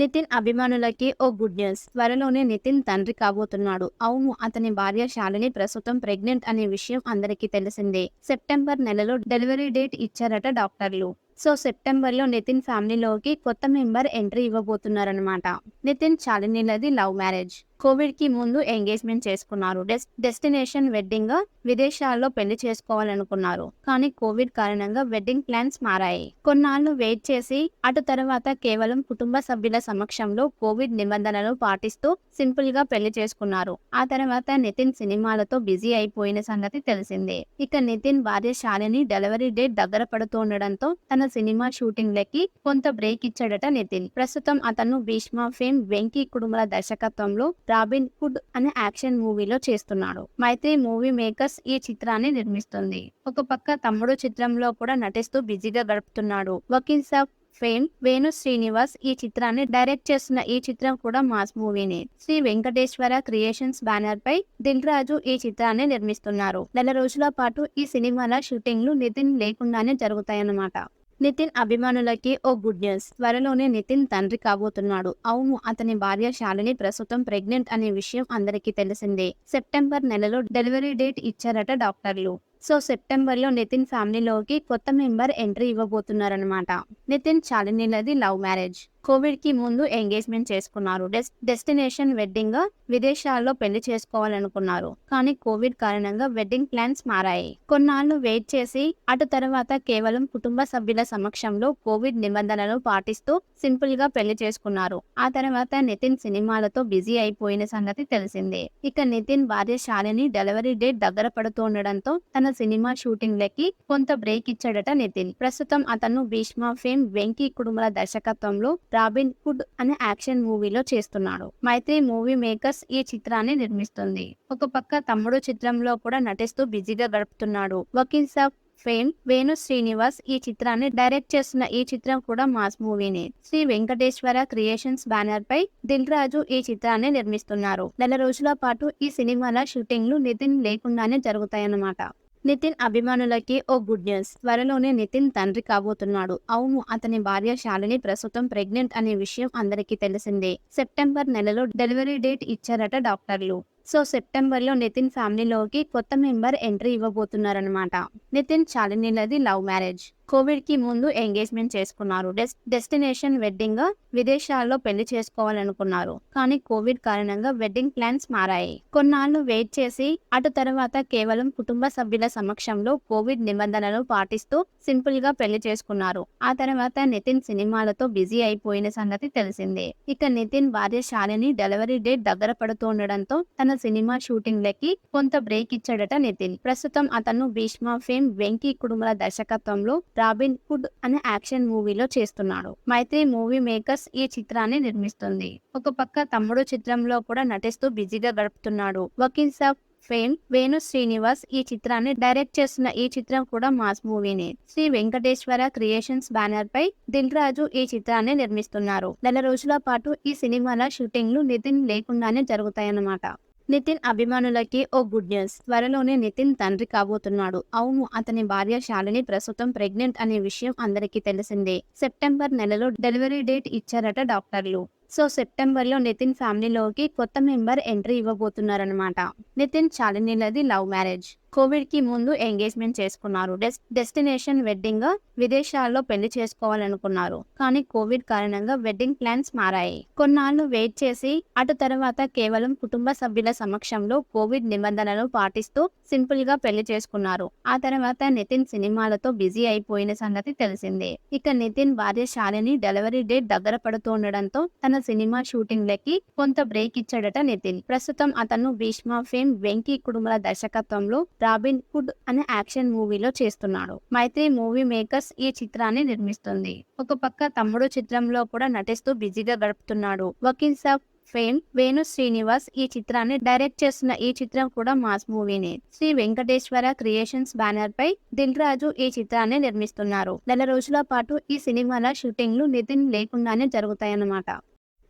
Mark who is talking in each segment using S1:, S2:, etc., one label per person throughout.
S1: నితిన్ అభిమానులకి ఓ good news. త్వరలోనే నితిన్ తండ్రి కాబోతున్నాడు. అవును అతని భార్య శాలిని ప్రస్తుతం ప్రెగ్నెంట్ అనే విషయం అందరికీ తెలిసిందే. సెప్టెంబర్ నెలలో డెలివరీ డేట్ ఇచ్చారట డాక్టర్లు. సో సెప్టెంబర్లో నితిన్ ఫ్యామిలీలోకి కొత్త మెంబర్ ఎంట్రీ ఇవ్వబోతున్నారనమాట నితిన్ శాలినిలది లవ్ మ్యారేజ్. కోవిడ్కి ముందు ఎంగేజ్మెంట్ చేసుకున్నారు. డెస్ డెస్టినేషన్ వెడ్డింగ్ విదేశాల్లో పెళ్ళి చేసుకోవాలనుకున్నారు. కానీ కోవిడ్ కారణంగా వెడ్డింగ్ ప్లాన్స్ మారాయి. కొన్నాళ్ళు వెయిట్ చేసి అటు తర్వాత కేవలం కుటుంబ సభ్యుల సమక్షంలో కోవిడ్ నిబంధనలు పాటిస్తూ సింపుల్గా పెళ్ళి చేసుకున్నారు. ఆ తర్వాత నితిన్ సినిమాలతో బిజీ అయిపోయిన సంగతి తెలిసిందే. ఇక నితిన్ భార్య శాలిని డెలివరీ డేట్ దగ్గర పడుతుండడంతో తన సినిమా షూటింగ్ లకి కొంత బ్రేక్ ఇచ్చాడట నితిన్. ప్రస్తుతం అతను భీష్మ ఫేమ్ వెంకీ కుటుంబ దర్శకత్వంలో రాబిన్ హుడ్ అనే యాక్షన్ మూవీలో చేస్తున్నాడు. మైత్రి మూవీ మేకర్స్ ఈ చిత్రాన్ని నిర్మిస్తుంది. ఒక పక్క తమ్ముడు చిత్రంలో కూడా నటిస్తూ బిజీగా గడుపుతున్నాడు. వకీల్ సాబ్ ఫేమ్ వేణు శ్రీనివాస్ ఈ చిత్రాన్ని డైరెక్ట్ చేస్తున్న ఈ చిత్రం కూడా మాస్ మూవీనే. శ్రీ వెంకటేశ్వర క్రియేషన్స్ బ్యానర్ పై దిల్ రాజు ఈ చిత్రాన్ని నిర్మిస్తున్నారు. నెల రోజుల పాటు ఈ సినిమాల షూటింగ్లు నితిన్ లేకుండానే జరుగుతాయన్నమాట. నితిన్ అభిమానులకి ఓ గుడ్ న్యూస్. త్వరలోనే నితిన్ తండ్రి కాబోతున్నాడు. అవును అతని భార్య శాలిని ప్రస్తుతం ప్రెగ్నెంట్ అనే విషయం అందరికీ తెలిసిందే. సెప్టెంబర్ నెలలో డెలివరీ డేట్ ఇచ్చారట డాక్టర్లు. సో సెప్టెంబర్లో నితిన్ ఫ్యామిలీలోకి కొత్త మెంబర్ ఎంట్రీ ఇవ్వబోతున్నారనమాట నితిన్ శాలినిలది లవ్ మ్యారేజ్. కోవిడ్కి ముందు ఎంగేజ్మెంట్ చేసుకున్నారు. డెస్ డెస్టినేషన్ వెడ్డింగ్గా విదేశాల్లో పెళ్ళి చేసుకోవాలనుకున్నారు. కానీ కోవిడ్ కారణంగా వెడ్డింగ్ ప్లాన్స్ మారాయి. కొన్నాళ్ళు వెయిట్ చేసి అటు తర్వాత కేవలం కుటుంబ సభ్యుల సమక్షంలో కోవిడ్ నిబంధనలు పాటిస్తూ సింపుల్గా పెళ్ళి చేసుకున్నారు. ఆ తర్వాత నితిన్ సినిమాలతో బిజీ అయిపోయిన సంగతి తెలిసిందే. ఇక నితిన్ భార్య శాలిని డెలివరీ డేట్ దగ్గర పడుతుండడంతో తన సినిమా షూటింగ్ లకి కొంత బ్రేక్ ఇచ్చాడట నితిన్. ప్రస్తుతం అతను భీష్మ ఫేమ్ వెంకీ కుటుంబల దర్శకత్వంలో రాబిన్ హుడ్ అనే యాక్షన్ మూవీలో చేస్తున్నాడు. మైత్రి మూవీ మేకర్స్ ఈ చిత్రాన్ని నిర్మిస్తుంది. ఒక పక్క తమ్ముడు చిత్రంలో కూడా నటిస్తూ బిజీగా గడుపుతున్నాడు. వకీల్ సాబ్ ఫేమ్ వేణు శ్రీనివాస్ ఈ చిత్రాన్ని డైరెక్ట్ చేస్తున్న ఈ చిత్రం కూడా మాస్ మూవీనే. శ్రీ వెంకటేశ్వర క్రియేషన్స్ బ్యానర్ పై దిల్ రాజు ఈ చిత్రాన్ని నిర్మిస్తున్నారు. నెల రోజుల పాటు ఈ సినిమాల షూటింగ్లు నితిన్ లేకుండానే జరుగుతాయన్నమాట. నితిన్ అభిమానులకి ఓ గుడ్ న్యూస్. త్వరలోనే నితిన్ తండ్రి కాబోతున్నాడు. అవును అతని భార్య శాలిని ప్రస్తుతం ప్రెగ్నెంట్ అనే విషయం అందరికీ తెలిసిందే. సెప్టెంబర్ నెలలో డెలివరీ డేట్ ఇచ్చారట డాక్టర్లు. సో సెప్టెంబర్లో నితిన్ ఫ్యామిలీలోకి కొత్త మెంబర్ ఎంట్రీ ఇవ్వబోతున్నారనమాట నితిన్ శాలినిలది లవ్ మ్యారేజ్. కోవిడ్కి ముందు ఎంగేజ్మెంట్ చేసుకున్నారు. డెస్ డెస్టినేషన్ వెడ్డింగ్ విదేశాల్లో పెళ్ళి చేసుకోవాలనుకున్నారు. కానీ కోవిడ్ కారణంగా వెడ్డింగ్ ప్లాన్స్ మారాయి. కొన్నాళ్ళు వెయిట్ చేసి అటు తర్వాత కేవలం కుటుంబ సభ్యుల సమక్షంలో కోవిడ్ నిబంధనలు పాటిస్తూ సింపుల్గా పెళ్ళి చేసుకున్నారు. ఆ తర్వాత నితిన్ సినిమాలతో బిజీ అయిపోయిన సంగతి తెలిసిందే. ఇక నితిన్ భార్య శాలిని డెలివరీ డేట్ దగ్గర పడుతుండడంతో తన సినిమా షూటింగ్ లకి కొంత బ్రేక్ ఇచ్చాడట నితిన్. ప్రస్తుతం అతను భీష్మ ఫేమ్ వెంకీ కుటుంబాల దర్శకత్వంలో రాబిన్ హుడ్ అనే యాక్షన్ మూవీలో చేస్తున్నాడు. మైత్రి మూవీ మేకర్స్ ఈ చిత్రాన్ని నిర్మిస్తుంది. ఒక పక్క తమ్ముడు చిత్రంలో కూడా నటిస్తూ బిజీగా గడుపుతున్నాడు. వకీల్స్ ఆఫ్ ఫేమ్ వేణు శ్రీనివాస్ ఈ చిత్రాన్ని డైరెక్ట్ చేస్తున్న ఈ చిత్రం కూడా మాస్ మూవీనే. శ్రీ వెంకటేశ్వర క్రియేషన్స్ బ్యానర్ పై దిల్ రాజు ఈ చిత్రాన్ని నిర్మిస్తున్నారు. నెల రోజుల పాటు ఈ సినిమాల షూటింగ్లు నితిన్ లేకుండానే జరుగుతాయన్నమాట. నితిన్ అభిమానులకి ఓ గుడ్ న్యూస్. త్వరలోనే నితిన్ తండ్రి కాబోతున్నాడు. అవును అతని భార్య శాలిని ప్రస్తుతం ప్రెగ్నెంట్ అనే విషయం అందరికీ తెలిసిందే. సెప్టెంబర్ నెలలో డెలివరీ డేట్ ఇచ్చారట డాక్టర్లు. సో సెప్టెంబర్లో నితిన్ ఫ్యామిలీలోకి కొత్త మెంబర్ ఎంట్రీ ఇవ్వబోతున్నారనమాట నితిన్ శాలినిలది లవ్ మ్యారేజ్. కోవిడ్కి ముందు ఎంగేజ్మెంట్ చేసుకున్నారు. డెస్ డెస్టినేషన్ వెడ్డింగ్ విదేశాల్లో పెళ్ళి చేసుకోవాలనుకున్నారు. కానీ కోవిడ్ కారణంగా వెడ్డింగ్ ప్లాన్స్ మారాయి. కొన్నాళ్ళు వెయిట్ చేసి అటు తర్వాత కేవలం కుటుంబ సభ్యుల సమక్షంలో కోవిడ్ నిబంధనలు పాటిస్తూ సింపుల్గా పెళ్ళి చేసుకున్నారు. ఆ తర్వాత నితిన్ సినిమాలతో బిజీ అయిపోయిన సంగతి తెలిసిందే. ఇక నితిన్ భార్య శాలిని డెలివరీ డేట్ దగ్గర పడుతుండడంతో తన సినిమా షూటింగ్ లకి కొంత బ్రేక్ ఇచ్చాడట నితిన్. ప్రస్తుతం అతను భీష్మ ఫేమ్ వెంకీ కుటుంబల దర్శకత్వంలో రాబిన్ హుడ్ అనే యాక్షన్ మూవీలో చేస్తున్నాడు. మైత్రి మూవీ మేకర్స్ ఈ చిత్రాన్ని నిర్మిస్తుంది. ఒక పక్క తమ్ముడు చిత్రంలో కూడా నటిస్తూ బిజీగా గడుపుతున్నాడు. వకీల్ సాబ్ ఫేమ్ వేణు శ్రీనివాస్ ఈ చిత్రాన్ని డైరెక్ట్ చేస్తున్న ఈ చిత్రం కూడా మాస్ మూవీనే. శ్రీ వెంకటేశ్వర క్రియేషన్స్ బ్యానర్ పై దిల్ రాజు ఈ చిత్రాన్ని నిర్మిస్తున్నారు. నెల రోజుల పాటు ఈ సినిమాల షూటింగ్లు నితిన్ లేకుండానే జరుగుతాయన్నమాట.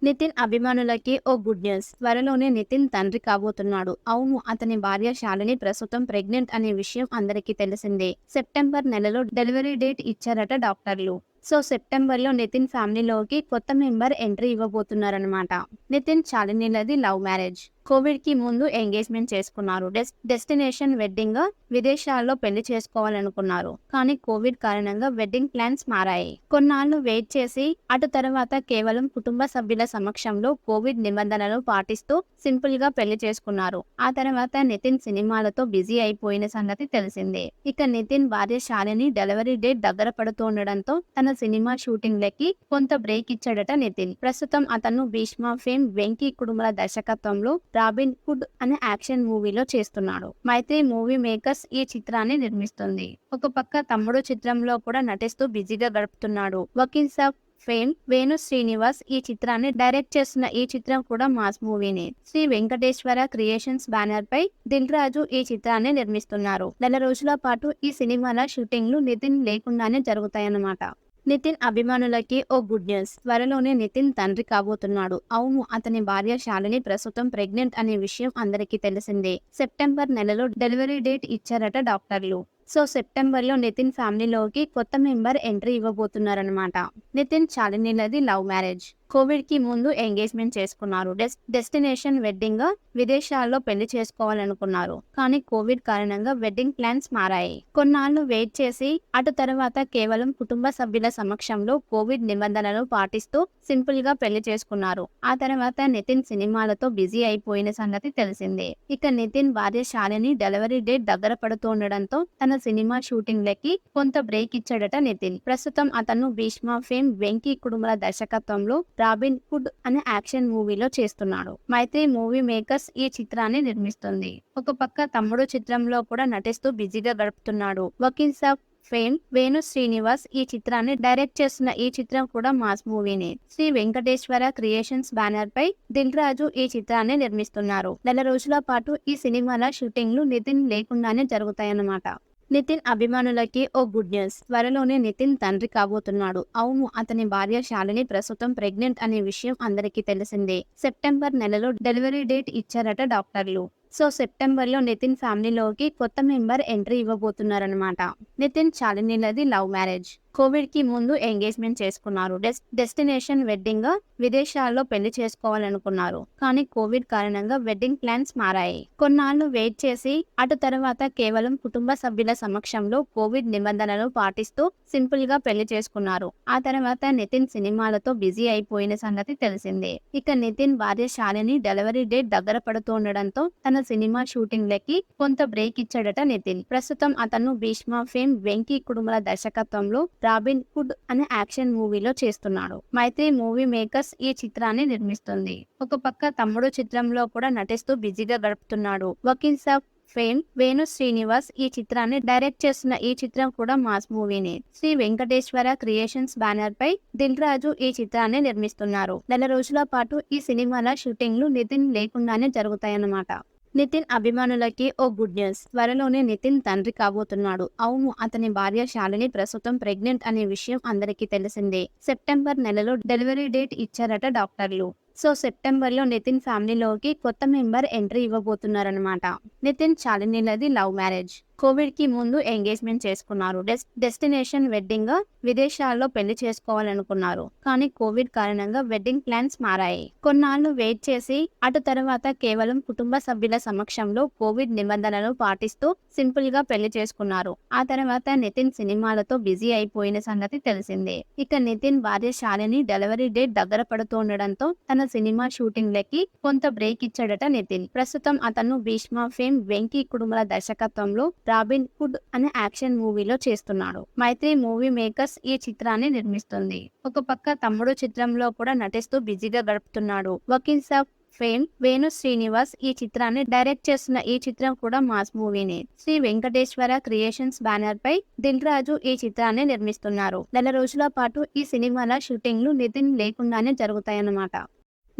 S1: నితిన్ అభిమానులకి ఓ గుడ్ న్యూస్. త్వరలోనే నితిన్ తండ్రి కాబోతున్నాడు. అవును అతని భార్య శాలిని ప్రస్తుతం ప్రెగ్నెంట్ అనే విషయం అందరికీ తెలిసిందే. సెప్టెంబర్ నెలలో డెలివరీ డేట్ ఇచ్చారట డాక్టర్లు. సో సెప్టెంబర్లో నితిన్ ఫ్యామిలీలోకి కొత్త మెంబర్ ఎంట్రీ ఇవ్వబోతున్నారనమాట నితిన్ శాలినిలది లవ్ మ్యారేజ్. కోవిడ్కి ముందు ఎంగేజ్మెంట్ చేసుకున్నారు. డెస్ డెస్టినేషన్ వెడ్డింగ్ విదేశాల్లో పెళ్ళి చేసుకోవాలనుకున్నారు. కానీ కోవిడ్ కారణంగా వెడ్డింగ్ ప్లాన్స్ మారాయి. కొన్నాళ్ళు వెయిట్ చేసి అటు తర్వాత కేవలం కుటుంబ సభ్యుల సమక్షంలో కోవిడ్ నిబంధనలు పాటిస్తూ సింపుల్గా పెళ్ళి చేసుకున్నారు. ఆ తర్వాత నితిన్ సినిమాలతో బిజీ అయిపోయిన సంగతి తెలిసిందే. ఇక నితిన్ భార్య శాలిని డెలివరీ డేట్ దగ్గర పడుతుండడంతో తన సినిమా షూటింగ్ లకి కొంత బ్రేక్ ఇచ్చాడట నితిన్. ప్రస్తుతం అతను భీష్మ ఫేమ్ వెంకీ కుటుంబాల దర్శకత్వంలో రాబిన్ హుడ్ అనే యాక్షన్ మూవీలో చేస్తున్నాడు. మైత్రి మూవీ మేకర్స్ ఈ చిత్రాన్ని నిర్మిస్తుంది. ఒక పక్క తమ్ముడు చిత్రంలో కూడా నటిస్తూ బిజీగా గడుపుతున్నాడు. వకీల్ సాబ్ ఫేమ్ వేణు శ్రీనివాస్ ఈ చిత్రాన్ని డైరెక్ట్ చేస్తున్న ఈ చిత్రం కూడా మాస్ మూవీనే. శ్రీ వెంకటేశ్వర క్రియేషన్స్ బ్యానర్ పై దిల్ రాజు ఈ చిత్రాన్ని నిర్మిస్తున్నారు. నెల రోజుల పాటు ఈ సినిమాల షూటింగ్లు నితిన్ లేకుండానే జరుగుతాయన్నమాట. నితిన్ అభిమానులకి ఓ గుడ్ న్యూస్. త్వరలోనే నితిన్ తండ్రి కాబోతున్నాడు. అవును అతని భార్య శాలిని ప్రస్తుతం ప్రెగ్నెంట్ అనే విషయం అందరికీ తెలిసిందే. సెప్టెంబర్ నెలలో డెలివరీ డేట్ ఇచ్చారట డాక్టర్లు. సో సెప్టెంబర్లో నితిన్ ఫ్యామిలీలోకి కొత్త మెంబర్ ఎంట్రీ ఇవ్వబోతున్నారనమాట నితిన్ చాలినీలది లవ్ మ్యారేజ్. కోవిడ్కి ముందు ఎంగేజ్మెంట్ చేసుకున్నారు. డెస్ డెస్టినేషన్ వెడ్డింగ్ విదేశాల్లో పెళ్ళి చేసుకోవాలనుకున్నారు. కానీ కోవిడ్ కారణంగా వెడ్డింగ్ ప్లాన్స్ మారాయి. కొన్నాళ్ళు వెయిట్ చేసి అటు తర్వాత కేవలం కుటుంబ సభ్యుల సమక్షంలో కోవిడ్ నిబంధనలు పాటిస్తూ సింపుల్గా పెళ్ళి చేసుకున్నారు. ఆ తర్వాత నితిన్ సినిమాలతో బిజీ అయిపోయిన సంగతి తెలిసిందే. ఇక నితిన్ భార్య శాలిని డెలివరీ డేట్ దగ్గర పడుతుండడంతో తన సినిమా షూటింగ్ లకి కొంత బ్రేక్ ఇచ్చాడట నితిన్. ప్రస్తుతం అతను భీష్మ ఫేమ్ వెంకీ కుటుంబ దర్శకత్వంలో రాబిన్ హుడ్ అనే యాక్షన్ మూవీలో చేస్తున్నాడు. మైత్రి మూవీ మేకర్స్ ఈ చిత్రాన్ని నిర్మిస్తుంది. ఒక పక్క తమ్ముడు చిత్రంలో కూడా నటిస్తూ బిజీగా గడుపుతున్నాడు. వకీల్స్ ఆఫ్ ఫేమ్ వేణు శ్రీనివాస్ ఈ చిత్రాన్ని డైరెక్ట్ చేస్తున్న ఈ చిత్రం కూడా మాస్ మూవీనే. శ్రీ వెంకటేశ్వర క్రియేషన్స్ బ్యానర్ పై దిల్ రాజు ఈ చిత్రాన్ని నిర్మిస్తున్నారు. నెల రోజుల పాటు ఈ సినిమాల షూటింగ్లు నితిన్ లేకుండానే జరుగుతాయన్నమాట. నితిన్ అభిమానులకి ఓ గుడ్ న్యూస్. త్వరలోనే నితిన్ తండ్రి కాబోతున్నాడు. అవును అతని భార్య శాలిని ప్రస్తుతం ప్రెగ్నెంట్ అనే విషయం అందరికీ తెలిసిందే. సెప్టెంబర్ నెలలో డెలివరీ డేట్ ఇచ్చారట డాక్టర్లు. సో సెప్టెంబర్లో నితిన్ ఫ్యామిలీలోకి కొత్త మెంబర్ ఎంట్రీ ఇవ్వబోతున్నారనమాట నితిన్ చాలినీలది లవ్ మ్యారేజ్. కోవిడ్కి ముందు ఎంగేజ్మెంట్ చేసుకున్నారు. డెస్ డెస్టినేషన్ వెడ్డింగ్ విదేశాల్లో పెళ్ళి చేసుకోవాలనుకున్నారు. కానీ కోవిడ్ కారణంగా వెడ్డింగ్ ప్లాన్స్ మారాయి. కొన్నాళ్ళు వెయిట్ చేసి అటు తర్వాత కేవలం కుటుంబ సభ్యుల సమక్షంలో కోవిడ్ నిబంధనలు పాటిస్తూ సింపుల్గా పెళ్ళి చేసుకున్నారు. ఆ తర్వాత నితిన్ సినిమాలతో బిజీ అయిపోయిన సంగతి తెలిసిందే. ఇక నితిన్ భార్య శాలిని డెలివరీ డేట్ దగ్గర పడుతుండడంతో తన సినిమా షూటింగ్ లకి కొంత బ్రేక్ ఇచ్చాడట నితిన్. ప్రస్తుతం అతను భీష్మ ఫేమ్ వెంకీ కుటుంబల దర్శకత్వంలో రాబిన్ హుడ్ అనే యాక్షన్ మూవీలో చేస్తున్నాడు. మైత్రి మూవీ మేకర్స్ ఈ చిత్రాన్ని నిర్మిస్తుంది. ఒక పక్క తమ్ముడు చిత్రంలో కూడా నటిస్తూ బిజీగా గడుపుతున్నాడు. వకీల్ సాబ్ ఫేమ్ వేణు శ్రీనివాస్ ఈ చిత్రాన్ని డైరెక్ట్ చేస్తున్న ఈ చిత్రం కూడా మాస్ మూవీనే. శ్రీ వెంకటేశ్వర క్రియేషన్స్ బ్యానర్ పై దిల్ రాజు ఈ చిత్రాన్ని నిర్మిస్తున్నారు. నెల రోజుల పాటు ఈ సినిమాల షూటింగ్లు నితిన్ లేకుండానే జరుగుతాయన్నమాట. నితిన్ అభిమానులకి ఓ గుడ్ న్యూస్. త్వరలోనే నితిన్ తండ్రి కాబోతున్నాడు. అవును అతని భార్య శాలిని ప్రస్తుతం ప్రెగ్నెంట్ అనే విషయం అందరికీ తెలిసిందే. సెప్టెంబర్ నెలలో డెలివరీ డేట్ ఇచ్చారట డాక్టర్లు. సో సెప్టెంబర్లో నితిన్ ఫ్యామిలీలోకి కొత్త మెంబర్ ఎంట్రీ ఇవ్వబోతున్నారనమాట నితిన్ శాలినిలది లవ్ మ్యారేజ్. కోవిడ్కి ముందు ఎంగేజ్మెంట్ చేసుకున్నారు. డెస్ డెస్టినేషన్ వెడ్డింగ్ విదేశాల్లో పెళ్ళి చేసుకోవాలనుకున్నారు. కానీ కోవిడ్ కారణంగా వెడ్డింగ్ ప్లాన్స్ మారాయి. కొన్నాళ్ళు వెయిట్ చేసి అటు తర్వాత కేవలం కుటుంబ సభ్యుల సమక్షంలో కోవిడ్ నిబంధనలు పాటిస్తూ సింపుల్గా పెళ్ళి చేసుకున్నారు. ఆ తర్వాత నితిన్ సినిమాలతో బిజీ అయిపోయిన సంగతి తెలిసిందే. ఇక నితిన్ భార్య శాలిని డెలివరీ డేట్ దగ్గర పడుతుండడంతో తన సినిమా షూటింగ్ లకి కొంత బ్రేక్ ఇచ్చాడట నితిన్. ప్రస్తుతం అతను భీష్మ ఫేమ్ వెంకీ కుటుంబల దర్శకత్వంలో రాబిన్ హుడ్ అనే యాక్షన్ మూవీలో చేస్తున్నాడు. మైత్రి మూవీ మేకర్స్ ఈ చిత్రాన్ని నిర్మిస్తుంది. ఒక పక్క తమ్ముడు చిత్రంలో కూడా నటిస్తూ బిజీగా గడుపుతున్నాడు. వకీల్స్ ఆఫ్ ఫేమ్ వేణు శ్రీనివాస్ ఈ చిత్రాన్ని డైరెక్ట్ చేస్తున్న ఈ చిత్రం కూడా మాస్ మూవీనే. శ్రీ వెంకటేశ్వర క్రియేషన్స్ బ్యానర్ పై దిల్ రాజు ఈ చిత్రాన్ని నిర్మిస్తున్నారు. నెల రోజుల పాటు ఈ సినిమాల షూటింగ్లు నితిన్ లేకుండానే జరుగుతాయన్నమాట.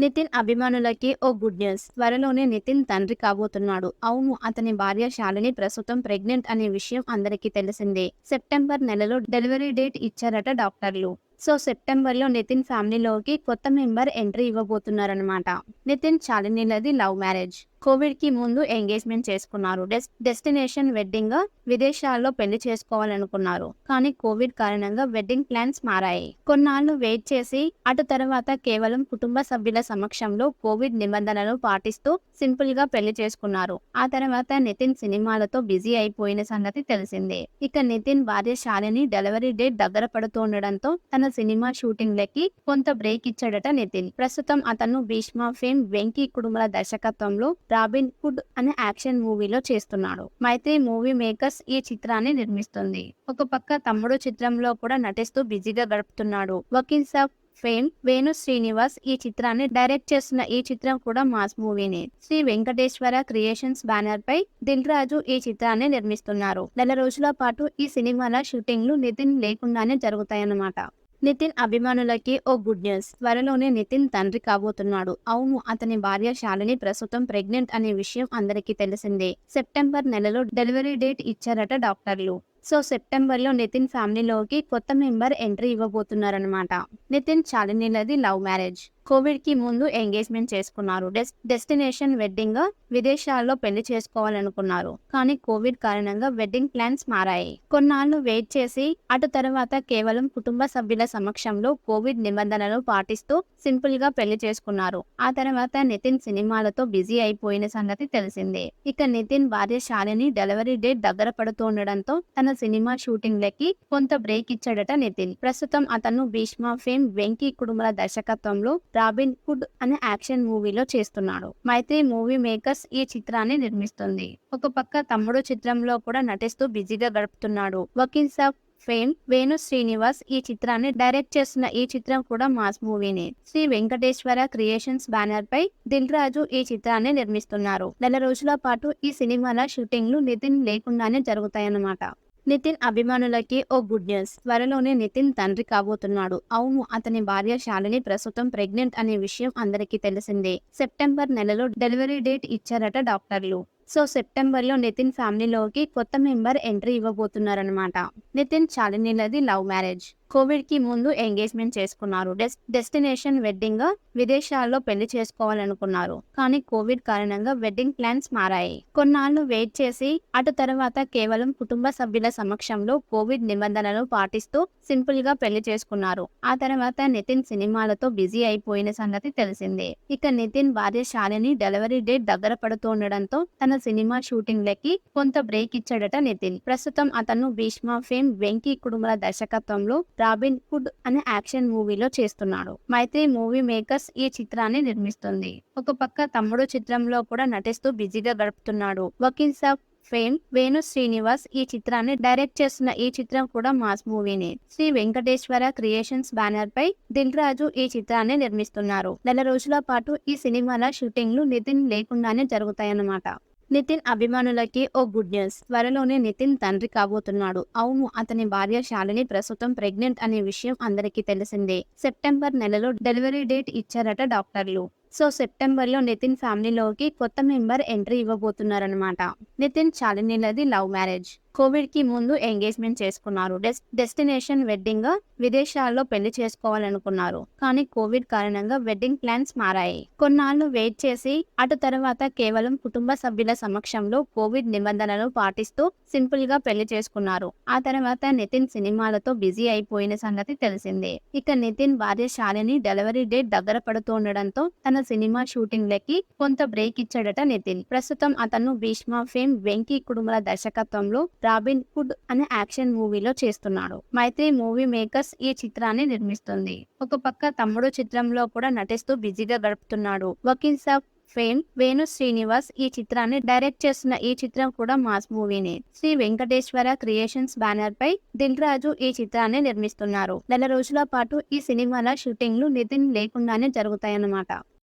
S1: నితిన్ అభిమానులకి ఓ గుడ్ న్యూస్. త్వరలోనే నితిన్ తండ్రి కాబోతున్నాడు. అవును అతని భార్య శాలిని ప్రస్తుతం ప్రెగ్నెంట్ అనే విషయం అందరికీ తెలిసిందే. సెప్టెంబర్ నెలలో డెలివరీ డేట్ ఇచ్చారట డాక్టర్లు. సో సెప్టెంబర్లో నితిన్ ఫ్యామిలీలోకి కొత్త మెంబర్ ఎంట్రీ ఇవ్వబోతున్నారనమాట నితిన్ శాలినిలది లవ్ మ్యారేజ్. కోవిడ్కి ముందు ఎంగేజ్మెంట్ చేసుకున్నారు. డెస్ డెస్టినేషన్ వెడ్డింగ్గా విదేశాల్లో పెళ్ళి చేసుకోవాలనుకున్నారు. కానీ కోవిడ్ కారణంగా వెడ్డింగ్ ప్లాన్స్ మారాయి. కొన్నాళ్ళు వెయిట్ చేసి అటు తర్వాత కేవలం కుటుంబ సభ్యుల సమక్షంలో కోవిడ్ నిబంధనలు పాటిస్తూ సింపుల్గా పెళ్ళి చేసుకున్నారు. ఆ తర్వాత నితిన్ సినిమాలతో బిజీ అయిపోయిన సంగతి తెలిసిందే. ఇక నితిన్ భార్య శాలిని డెలివరీ డేట్ దగ్గర పడుతుండడంతో తన సినిమా షూటింగ్ లకి కొంత బ్రేక్ ఇచ్చాడట నితిన్. ప్రస్తుతం అతను భీష్మ ఫేమ్ వెంకీ కుటుంబ దర్శకత్వంలో రాబిన్ హుడ్ అనే యాక్షన్ మూవీలో చేస్తున్నాడు. మైత్రి మూవీ మేకర్స్ ఈ చిత్రాన్ని నిర్మిస్తుంది. ఒక పక్క తమ్ముడు చిత్రంలో కూడా నటిస్తూ బిజీగా గడుపుతున్నాడు. వకీల్స్ ఆఫ్ ఫేమ్ వేణు శ్రీనివాస్ ఈ చిత్రాన్ని డైరెక్ట్ చేస్తున్న ఈ చిత్రం కూడా మాస్ మూవీనే. శ్రీ వెంకటేశ్వర క్రియేషన్స్ బ్యానర్ పై దిల్ రాజు ఈ చిత్రాన్ని నిర్మిస్తున్నారు. నెల రోజుల పాటు ఈ సినిమాల షూటింగ్లు నితిన్ లేకుండానే జరుగుతాయన్నమాట. నితిన్ అభిమానులకి ఓ గుడ్ న్యూస్. త్వరలోనే నితిన్ తండ్రి కాబోతున్నాడు. అవును అతని భార్య శాలిని ప్రస్తుతం ప్రెగ్నెంట్ అనే విషయం అందరికీ తెలిసిందే. సెప్టెంబర్ నెలలో డెలివరీ డేట్ ఇచ్చారట డాక్టర్లు. సో సెప్టెంబర్లో నితిన్ ఫ్యామిలీలోకి కొత్త మెంబర్ ఎంట్రీ ఇవ్వబోతున్నారనమాట నితిన్ చాలినీలది లవ్ మ్యారేజ్. కోవిడ్కి ముందు ఎంగేజ్మెంట్ చేసుకున్నారు. డెస్ డెస్టినేషన్ వెడ్డింగ్ విదేశాల్లో పెళ్ళి చేసుకోవాలనుకున్నారు. కానీ కోవిడ్ కారణంగా వెడ్డింగ్ ప్లాన్స్ మారాయి. కొన్నాళ్ళు వెయిట్ చేసి అటు తర్వాత కేవలం కుటుంబ సభ్యుల సమక్షంలో కోవిడ్ నిబంధనలు పాటిస్తూ సింపుల్గా పెళ్ళి చేసుకున్నారు. ఆ తర్వాత నితిన్ సినిమాలతో బిజీ అయిపోయిన సంగతి తెలిసిందే. ఇక నితిన్ భార్య శాలిని డెలివరీ డేట్ దగ్గర పడుతుండడంతో తన సినిమా షూటింగ్ లకి కొంత బ్రేక్ ఇచ్చాడట నితిన్. ప్రస్తుతం అతను భీష్మ ఫేమ్ వెంకీ కుటుంబల దర్శకత్వంలో రాబిన్ హుడ్ అనే యాక్షన్ మూవీలో చేస్తున్నాడు. మైత్రి మూవీ మేకర్స్ ఈ చిత్రాన్ని నిర్మిస్తుంది. ఒక పక్క తమ్ముడు చిత్రంలో కూడా నటిస్తూ బిజీగా గడుపుతున్నాడు. వకీల్ సాబ్ ఫేమ్ వేణు శ్రీనివాస్ ఈ చిత్రాన్ని డైరెక్ట్ చేస్తున్న ఈ చిత్రం కూడా మాస్ మూవీనే. శ్రీ వెంకటేశ్వర క్రియేషన్స్ బ్యానర్ పై దిల్ రాజు ఈ చిత్రాన్ని నిర్మిస్తున్నారు. నెల రోజుల పాటు ఈ సినిమాల షూటింగ్లు నితిన్ లేకుండానే జరుగుతాయన్నమాట. నితిన్ అభిమానులకి ఓ గుడ్ న్యూస్. త్వరలోనే నితిన్ తండ్రి కాబోతున్నాడు. అవును అతని భార్య శాలిని ప్రస్తుతం ప్రెగ్నెంట్ అనే విషయం అందరికీ తెలిసిందే. సెప్టెంబర్ నెలలో డెలివరీ డేట్ ఇచ్చారట డాక్టర్లు. సో సెప్టెంబర్లో నితిన్ ఫ్యామిలీలోకి కొత్త మెంబర్ ఎంట్రీ ఇవ్వబోతున్నారనమాట నితిన్ శాలినిలది లవ్ మ్యారేజ్. కోవిడ్కి ముందు ఎంగేజ్మెంట్ చేసుకున్నారు. డెస్ డెస్టినేషన్ వెడ్డింగ్ విదేశాల్లో పెళ్ళి చేసుకోవాలనుకున్నారు. కానీ కోవిడ్ కారణంగా వెడ్డింగ్ ప్లాన్స్ మారాయి. కొన్నాళ్ళు వెయిట్ చేసి అటు తర్వాత కేవలం కుటుంబ సభ్యుల సమక్షంలో కోవిడ్ నిబంధనలు పాటిస్తూ సింపుల్గా పెళ్ళి చేసుకున్నారు. ఆ తర్వాత నితిన్ సినిమాలతో బిజీ అయిపోయిన సంగతి తెలిసిందే. ఇక నితిన్ భార్య శాలిని డెలివరీ డేట్ దగ్గర పడుతుండడంతో తన సినిమా షూటింగ్ లకి కొంత బ్రేక్ ఇచ్చాడట నితిన్. ప్రస్తుతం అతను భీష్మ ఫేమ్ వెంకీ కుటుంబ దర్శకత్వంలో రాబిన్ హుడ్ అనే యాక్షన్ మూవీలో చేస్తున్నాడు. మైత్రి మూవీ మేకర్స్ ఈ చిత్రాన్ని నిర్మిస్తుంది. ఒక పక్క తమ్ముడు చిత్రంలో కూడా నటిస్తూ బిజీగా గడుపుతున్నాడు. వకీల్ సాబ్ ఫేమ్ వేణు శ్రీనివాస్ ఈ చిత్రాన్ని డైరెక్ట్ చేస్తున్న ఈ చిత్రం కూడా మాస్ మూవీనే. శ్రీ వెంకటేశ్వర క్రియేషన్స్ బ్యానర్ పై దిల్ రాజు ఈ చిత్రాన్ని నిర్మిస్తున్నారు. నెల రోజుల పాటు ఈ సినిమాల షూటింగ్లు నితిన్ లేకుండానే జరుగుతాయన్నమాట. నితిన్ అభిమానులకి ఓ గుడ్ న్యూస్. త్వరలోనే నితిన్ తండ్రి కాబోతున్నాడు. అవును అతని భార్య శాలిని ప్రస్తుతం ప్రెగ్నెంట్ అనే విషయం అందరికీ తెలిసిందే. సెప్టెంబర్ నెలలో డెలివరీ డేట్ ఇచ్చారట డాక్టర్లు. సో సెప్టెంబర్లో నితిన్ ఫ్యామిలీలోకి కొత్త మెంబర్ ఎంట్రీ ఇవ్వబోతున్నారనమాట నితిన్ శాలినిలది లవ్ మ్యారేజ్. కోవిడ్కి ముందు ఎంగేజ్మెంట్ చేసుకున్నారు. డెస్ డెస్టినేషన్ వెడ్డింగ్ విదేశాల్లో పెళ్ళి చేసుకోవాలనుకున్నారు. కానీ కోవిడ్ కారణంగా వెడ్డింగ్ ప్లాన్స్ మారాయి. కొన్నాళ్ళు వెయిట్ చేసి అటు తర్వాత కేవలం కుటుంబ సభ్యుల సమక్షంలో కోవిడ్ నిబంధనలు పాటిస్తూ సింపుల్గా పెళ్ళి చేసుకున్నారు. ఆ తర్వాత నితిన్ సినిమాలతో బిజీ అయిపోయిన సంగతి తెలిసిందే. ఇక నితిన్ భార్య శాలిని డెలివరీ డేట్ దగ్గర పడుతుండడంతో తన సినిమా షూటింగ్ లకి కొంత బ్రేక్ ఇచ్చాడట నితిన్. ప్రస్తుతం అతను భీష్మ ఫేమ్ వెంకీ కుటుంబల దర్శకత్వంలో రాబిన్ హుడ్ అనే యాక్షన్ మూవీలో చేస్తున్నాడు. మైత్రి మూవీ మేకర్స్ ఈ చిత్రాన్ని నిర్మిస్తుంది. ఒక పక్క తమ్ముడు చిత్రంలో కూడా నటిస్తూ బిజీగా గడుపుతున్నాడు. వకీల్ సాబ్ ఫేమ్ వేణు శ్రీనివాస్ ఈ చిత్రాన్ని డైరెక్ట్ చేస్తున్న ఈ చిత్రం కూడా మాస్ మూవీనే. శ్రీ వెంకటేశ్వర క్రియేషన్స్ బ్యానర్ పై దిల్ రాజు ఈ చిత్రాన్ని నిర్మిస్తున్నారు. నెల రోజుల పాటు ఈ సినిమాల షూటింగ్లు నితిన్ లేకుండానే జరుగుతాయన్నమాట.